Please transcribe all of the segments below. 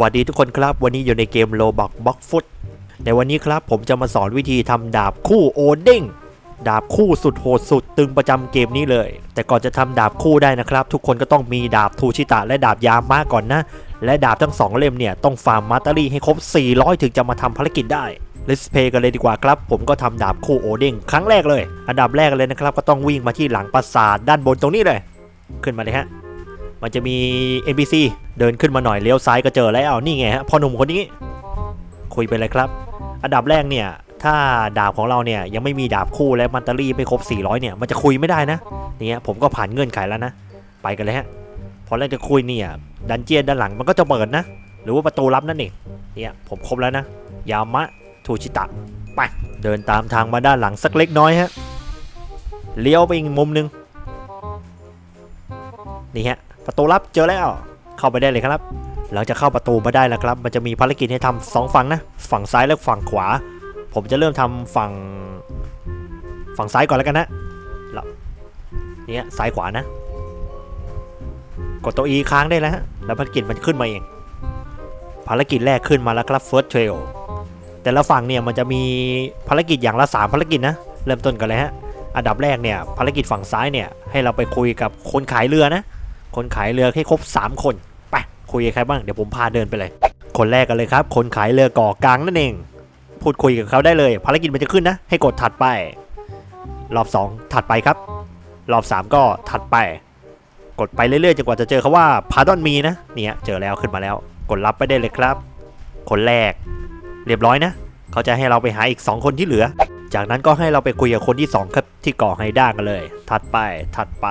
วัสดีทุกคนครับ วันนี้อยู่ในเกมโลบอกบ็อกฟุตในวันนี้ครับผมจะมาสอนวิธีทำดาบคู่โอเด้งดาบคู่สุดโหดสุดตึงประจำเกมนี้เลย แต่ก่อนจะทำดาบคู่ได้นะครับ ทุกคนก็ต้องมีดาบทูชิตะและดาบยามาก่อนนะ และดาบทั้งสองเล่มเนี่ยต้องฟาร์มมาตารีให้ครบ 400 ถึงจะมาทำภารกิจได้ Let's play กันเลยดีกว่าครับ ผมก็ทำดาบคู่โอเด้งครั้งแรกเลย อันดับแรกเลยนะครับก็ต้องวิ่งมาที่หลังปราสาทด้านบนตรงนี้เลย ขึ้นมาเลยฮะ มันจะมี NPC เดินขึ้นมาหน่อยเลี้ยวซ้ายก็เจอแล้วนี่ไงฮะพ่อหนุ่มคนนี้ คุยไปเลยครับ อันดับแรกเนี่ย ถ้าดาบของเราเนี่ยยังไม่มีดาบคู่และมันตารี่ไม่ครบ 400 เนี่ยมันจะคุยไม่ได้นะเนี่ยผมก็ผ่านเงื่อนไขแล้วนะ ไปกันเลยฮะพอแรกจะคุยเนี่ยดันเจียนด้านหลังมันก็จะเปิดนะ หรือว่าประตูลับนั่นเองเนี่ยผมครบแล้วนะ ยามะทูชิตะไปเดินตามทางมาด้านหลังสักเล็กน้อยฮะเลี้ยวไปอีกมุมหนึงนี่ฮะ ประตูลับเจอแล้ว เข้าไปได้เลยครับ หลังจากเข้าประตูมาได้แล้วครับ มันจะมีภารกิจให้ทำสองฝั่งนะ ฝั่งซ้ายและฝั่งขวา ผมจะเริ่มทำฝั่ง ฝั่งซ้ายก่อนแล้วกันนะเนี่ยซ้ายขวานะ กดตัว E ค้างได้แล้วฮะแล้วภารกิจมันขึ้นมาเอง ภารกิจแรกขึ้นมาแล้วครับ First Trail แต่ละฝั่งเนี่ยมันจะมีภารกิจอย่างละ3ภารกิจนะ เริ่มต้นกันเลยฮะ อันดับแรกเนี่ยภารกิจฝั่งซ้ายเนี่ยให้เราไปคุยกับคนขายเรือนะ คนขายเรือให้ครบ 3 คนไปคุยกับใครบ้างเดี๋ยวผมพาเดินไปเลย คนแรกกันเลยครับ คนขายเรือก่อกลางนั่นเอง พูดคุยกับเขาได้เลย ภารกิจมันจะขึ้นนะ ให้กดถัดไป รอบ 2 ถัดไปครับ รอบ 3 ก็ถัดไป กดไปเรื่อยๆจนกว่าจะเจอเขาว่าพาดอนมีนะเนี่ยเจอแล้วขึ้นมาแล้ว กดรับไปได้เลยครับ คนแรก เรียบร้อยนะเขาจะให้เราไปหาอีก 2 คนที่เหลือ จากนั้นก็ให้เราไปคุยกับคนที่ 2 ครับที่กาะไฮด้ากันเลย ถัดไปถัดไป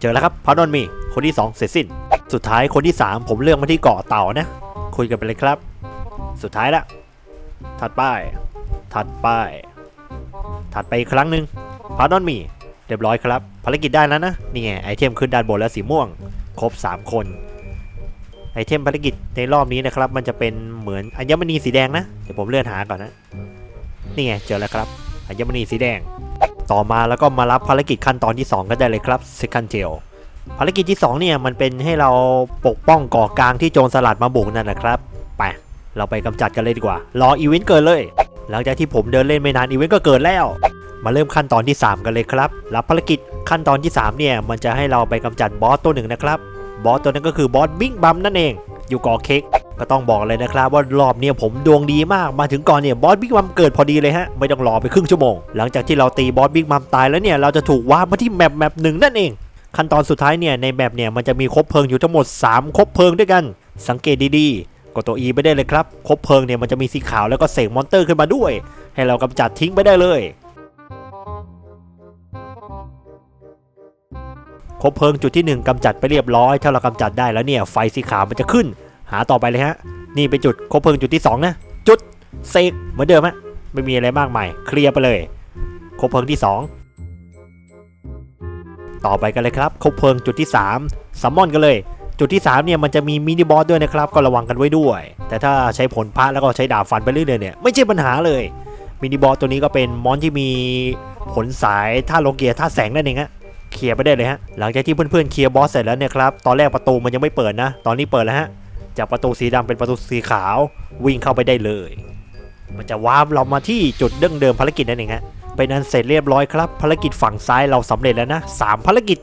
เจอแล้วครับพาดอนมีคนที่ 2 เสร็จสิ้น สุดท้ายคนที่ 3 ผมเลือกมาที่เกาะเต่านะ คุยกันไปเลยครับ สุดท้ายละถัดไปถัดไปถัดไปอีกครั้งหนึ่งพาดอนมีเรียบร้อยครับภารกิจได้แล้วนะนี่ไงไอเทมขึ้นด้านบนแล้วสีม่วง ครบ 3 คนไอเทมภารกิจในรอบนี้นะครับ มันจะเป็นเหมือนอัญมณีสีแดงนะเดี๋ยวผมเลื่อนหาก่อนนะนี่ไงเจอแล้วครับอัญมณีสีแดง ต่อมาแล้วก็มารับภารกิจขั้นตอนที่ 2 ก็ได้เลยครับ second tail ภารกิจที่ 2 เนี่ยมันเป็นให้เราปกป้องก่อกลางที่โจรสลัดมาบุกนั่นนะครับไปเราไปกำจัดกันเลยดีกว่า รออีเวนต์เกิดเลย หลังจากที่ผมเดินเล่นไม่นานอีเวนต์ก็เกิดแล้ว มาเริ่มขั้นตอนที่ 3 กันเลยครับรับภารกิจขั้นตอนที่ 3 เนี่ยมันจะให้เราไปกำจัดบอสตัวหนึ่งนะครับบอสตัวนั้นก็คือบอสบิ๊กบัมนั่นเอง อยู่ก่อเค้ก ก็ต้องบอกเลยนะครับว่ารอบนี้ผมดวงดีมากมาถึงก่อนเนี่ยบอสบิ๊กมัมเกิดพอดีเลยฮะไม่ต้องรอไปครึ่งชั่วโมง หลังจากที่เราตีบอสบิ๊กมัมตายแล้วเนี่ยเราจะถูกวาร์ปมาที่แมปแมปหนึ่งนั่นเอง ขั้นตอนสุดท้ายเนี่ยในแมปเนี่ยมันจะมีคบเพลิงอยู่ทั้งหมด 3 คบเพลิงด้วยกัน สังเกตดีๆ กดตัว E ไปได้เลยครับคบเพลิงเนี่ยมันจะมีสีขาวแล้วก็เสกมอนเตอร์ขึ้นมาด้วย ให้เรากำจัดทิ้งไปได้เลยคบเพลิงจุดที่ 1กำจัดไปเรียบร้อย ถ้าเรากำจัดได้แล้วเนี่ยไฟสีขาวมันจะขึ้น หาต่อไปเลยฮะ นี่เป็นจุดคบเพลิงจุดที่ 2 นะ จุดเซกเหมือนเดิมฮะ ไม่มีอะไรมากมายเคลียร์ไปเลยคบเพลิงที่ 2 ต่อไปกันเลยครับคบเพลิงจุดที่3ซัมมอนกันเลย จุดที่ 3 เนี่ยมันจะมีมินิบอสด้วยนะครับ ก็ระวังกันไว้ด้วย แต่ถ้าใช้ผลพระแล้วก็ใช้ดาบฟันไปเรื่อยๆเนี่ยไม่ใช่ปัญหาเลยมินิบอสตัวนี้ก็เป็นมอนที่มีผลสายท่าโลเกียท่าแสงนั่นเองฮะเคลียร์ไปได้เลยฮะหลังจากที่เพื่อนๆเคลียร์บอสเสร็จแล้วเนี่ยครับตอนแรกประตูมันยังไม่เปิดนะ ตอนนี้เปิดแล้วฮะ จากประตูสีดำเป็นประตูสีขาววิ่งเข้าไปได้เลย มันจะวาร์ปเรามาที่จุดเดิมเดิมภารกิจนั่นเองฮะเป็นอันเสร็จเรียบร้อยครับภารกิจฝั่งซ้ายเราสำเร็จแล้วนะสามภารกิจ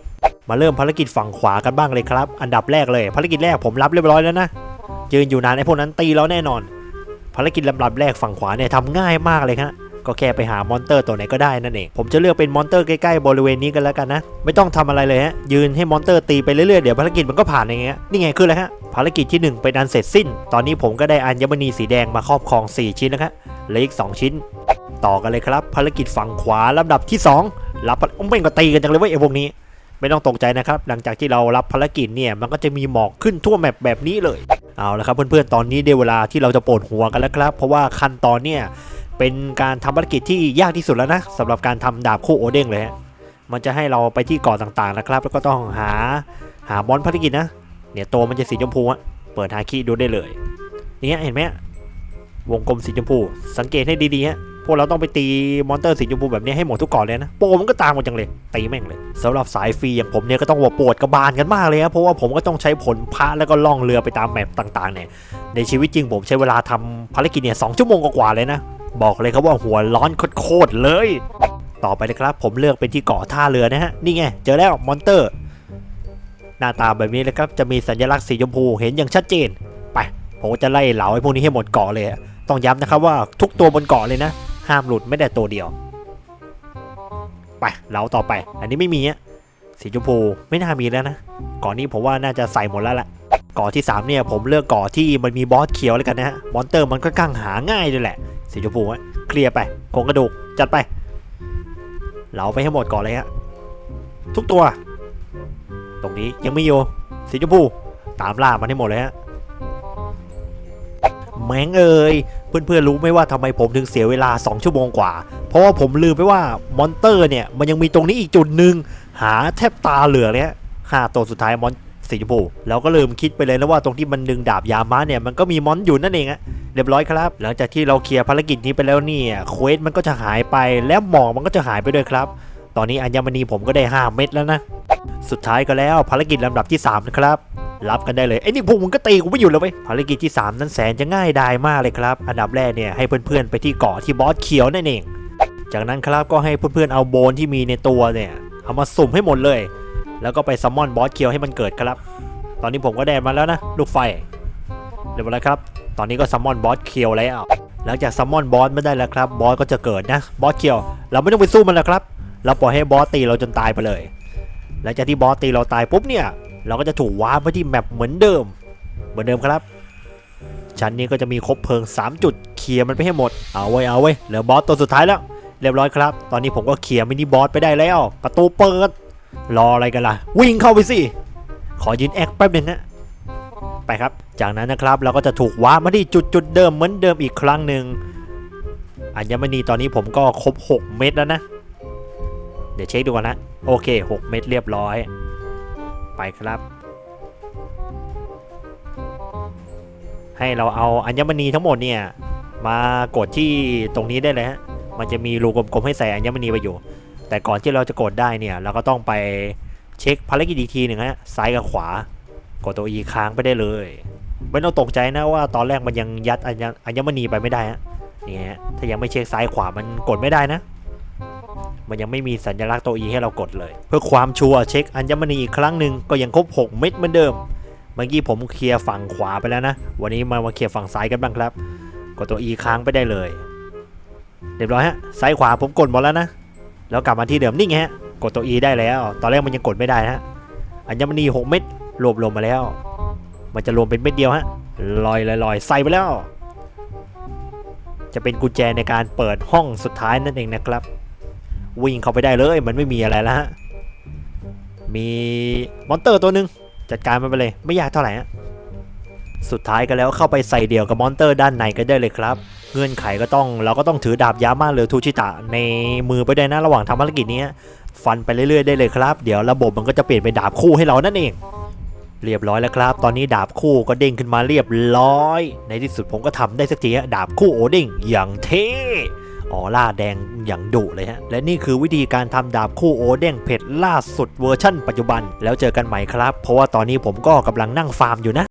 มาเริ่มภารกิจฝั่งขวากันบ้างเลยครับ อันดับแรกเลยภารกิจแรกผมรับเรียบร้อยแล้วนะยืนอยู่นานไอ้พวกนั้นตีเราแน่นอน ภารกิจลำดับแรกฝั่งขวาเนี่ยทำง่ายมากเลยฮะ ก็แค่ไปหามอนเตอร์ตัวไหนก็ได้นั่นเอง ผมจะเลือกเป็นมอนเตอร์ใกล้ๆบริเวณนี้กันแล้วกันนะ ไม่ต้องทำอะไรเลยฮะ ยืนให้มอนเตอร์ตีไปเรื่อยๆ เดี๋ยวภารกิจมันก็ผ่านอย่างเงี้ย นี่ไงคืออะไรฮะ ภารกิจที่ 1 เป็นอันเสร็จสิ้น ตอนนี้ผมก็ได้อัญมณีสีแดงมาครอบครอง 4 ชิ้นแล้วครับเหลืออีก 2 ชิ้น ต่อกันเลยครับ ภารกิจฝั่งขวาลำดับที่ 2 รับโอ้ไม่งก็ตีกันจังเลยเว้ยไอ้พวกนี้ ไม่ต้องตกใจนะครับ หลังจากที่เรารับภารกิจเนี่ย มันก็จะมีหมอกขึ้นทั่วแมปแบบนี้เลย เอาละครับเพื่อนๆ ตอนนี้ได้เวลาที่เราจะปวดหัวกันแล้วครับ เพราะว่าขั้นตอนเนี่ย เป็นการทำภารกิจที่ยากที่สุดแล้วนะสำหรับการทำดาบคู่โอเด้งเลยฮะมันจะให้เราไปที่เกาะต่างๆนะครับ แล้วก็ต้องหาหาบอลภารกิจนะ เนี่ยตัวมันจะสีชมพูอะเปิดหาคีดูได้เลยเนี่ยเห็นไหมวงกลมสีชมพู สังเกตให้ดีๆฮะพวกเราต้องไปตีมอนเตอร์สีชมพูแบบนี้ให้หมดทุกเกาะเลยนะโปรมันก็ตามกันจังเลยตีแม่งเลยสำหรับสายฟรีอย่างผมเนี่ยก็ต้องหัวปวดกระบาลกันมากเลยนะเพราะว่าผมก็ต้องใช้ผลพระแล้วก็ล่องเรือไปตามแมปต่างๆเนี่ยในชีวิตจริงผมใช้เวลาทำภารกิจเนี่ยสองชั่วโมงกว่าๆเลยนะ บอกเลยครับว่าหัวร้อนโคตรเลย ต่อไปเลยครับ ผมเลือกเป็นที่เกาะท่าเรือนะฮะ นี่ไง เจอแล้วมอนเตอร์ หน้าตาแบบนี้เลยครับ จะมีสัญลักษณ์สีชมพูเห็นอย่างชัดเจน ไป ผมจะไล่เหลาไอ้พวกนี้ให้หมดเกาะเลย ต้องย้ำนะครับว่าทุกตัวบนเกาะเลยนะ ห้ามหลุดไม่แต่ตัวเดียว ไปเหลาต่อไป อันนี้ไม่มีอะสีชมพูไม่น่ามีแล้วนะเกาะนี้ผมว่าน่าจะใส่หมดแล้วแหละเกาะที่สามเนี่ยผมเลือกเกาะที่มันมีบอสเขียวเลยกันนะฮะมอนเตอร์มันก็ก้างหาง่ายเลยแหละ สีชมพูอะเคลียร์ไปโครงกระดูกจัดไปเหลาไปให้หมดก่อนเลยฮะทุกตัว ตรงนี้ยังไม่อยู่สีชมพูตามล่ามันให้หมดเลยฮะแมงเอ่ยเพื่อนๆรู้ไหมว่าทำไมผมถึงเสียเวลา 2 ชั่วโมงกว่า เพราะว่าผมลืมไปว่ามอนเตอร์เนี่ยมันยังมีตรงนี้อีกจุดหนึ่งหาแทบตาเหลือเลยฮะห้าตัวสุดท้ายมอนสีชมพูเราก็ลืมคิดไปเลยนะว่าตรงที่มันดึงดาบยาม้าเนี่ยมันก็มีมอนอยู่นั่นเองอะ เรียบร้อยครับ หลังจากที่เราเคลียร์ภารกิจนี้ไปแล้วเนี่ยเควสมันก็จะหายไปและหมอกมันก็จะหายไปด้วยครับ ตอนนี้อัญมณีผมก็ได้ 5 เม็ดแล้วนะ สุดท้ายก็แล้วภารกิจลำดับที่3นะครับรับกันได้เลยไอ้นี่พวกมึงก็ตีกูไม่อยู่แล้วเว้ยภารกิจที่ 3 นั้นแสนจะง่ายดายมากเลยครับ อันดับแรกเนี่ยให้เพื่อนๆไปที่เกาะที่บอสเขียวนั่นเอง จากนั้นครับก็ให้เพื่อนๆเอาโบนที่มีในตัวเนี่ยเอามาสุ่มให้หมดเลย แล้วก็ไปซัมมอนบอสเขียวให้มันเกิดครับ ตอนนี้ผมก็ได้มาแล้วนะลูกไฟเรียบร้อยครับ ตอนนี้ก็ซัมมอนบอสเคียวแล้ว หลังจากซัมมอนบอสไม่ได้แล้วครับ บอสก็จะเกิดนะ บอสเคียว เราไม่ต้องไปสู้มันแล้วครับ เราปล่อยให้บอสตีเราจนตายไปเลย หลังจากที่บอสตีเราตายปุ๊บเนี่ย เราก็จะถูกวาร์ปไปที่แมปเหมือนเดิม เหมือนเดิมครับ ชั้นนี้ก็จะมีครบเพลิง 3 จุด เคลียร์มันไปให้หมด เอาไว้เอาไว้เหลือบอสตัวสุดท้ายแล้ว เรียบร้อยครับ ตอนนี้ผมก็เคลียร์มินิบอสไปได้แล้ว ประตูเปิด รออะไรกันล่ะ วิ่งเข้าไปสิ ขอยืนแอคแป๊บหนึ่งนะ ไปครับ จากนั้นนะครับเราก็จะถูกว้ามาที่จุดจุดเดิมเหมือนเดิมอีกครั้งหนึ่งอัญมณีตอนนี้ผมก็ครบ 6 เม็ดแล้วนะ เดี๋ยวเช็คดูก่อนนะ โอเค 6 เม็ดเรียบร้อย ไปครับ ให้เราเอาอัญมณีทั้งหมดเนี่ย มากดที่ตรงนี้ได้เลยฮะมันจะมีรูกลมๆให้ใส่อัญมณีไปอยู่ แต่ก่อนที่เราจะกดได้เนี่ย เราก็ต้องไปเช็คภารกิจอีกทีหนึ่งฮะซ้ายกับขวา กดตัว E ค้างไปได้เลย ไม่ต้องตกใจนะว่าตอนแรกมันยังยัดอัญอัญมณีไปไม่ได้ฮะนี่ฮะถ้ายังไม่เช็คซ้ายขวามันกดไม่ได้นะ มันยังไม่มีสัญลักษณ์ตัว E ให้เรากดเลย เพื่อความชัวร์เช็คอัญมณีอีกครั้งหนึ่งก็ยังครบ 6 เม็ดเหมือนเดิม เมื่อกี้ผมเคลียร์ฝั่งขวาไปแล้วนะ วันนี้มามาเคลียร์ฝั่งซ้ายกันบ้างครับ กดตัว E ค้างไปได้เลยเรียบร้อยฮะ ซ้ายขวาผมกดหมดแล้วนะ แล้วกลับมาที่เดิมนี่ไงฮะ กดตัว E ได้แล้ว ตอนแรกมันยังกดไม่ได้นะฮะ อัญมณี 6 เม็ด รวบรวมมาแล้ว มันจะรวมเป็นเม็ดเดียวฮะลอยลอยลอยใส่ไปแล้ว จะเป็นกุญแจในการเปิดห้องสุดท้ายนั่นเองนะครับ วิ่งเข้าไปได้เลยมันไม่มีอะไรแล้วฮะมีมอนเตอร์ตัวหนึ่งจัดการมันไปเลย ไม่ยากเท่าไหร่ฮะสุดท้ายก็แล้วเข้าไปใส่เดี่ยวกับมอนเตอร์ด้านในก็ได้เลยครับ เงื่อนไขก็ต้องเราก็ต้องถือดาบยามาหรือทูชิตะในมือไปได้นะระหว่างทำภารกิจนี้ ฟันไปเรื่อยๆได้เลยครับ เดี๋ยวระบบมันก็จะเปลี่ยนเป็นดาบคู่ให้เรานั่นเอง เรียบร้อยแล้วครับ ตอนนี้ดาบคู่ก็เด้งขึ้นมาเรียบร้อย ในที่สุดผมก็ทำได้สักทีฮะดาบคู่โอเด้งอย่างเท่ออร่าแดงอย่างดุเลยฮะ และนี่คือวิธีการทำดาบคู่โอเด้งเผ็ดล่าสุดเวอร์ชั่นปัจจุบัน แล้วเจอกันใหม่ครับ เพราะว่าตอนนี้ผมก็กำลังนั่งฟาร์มอยู่นะ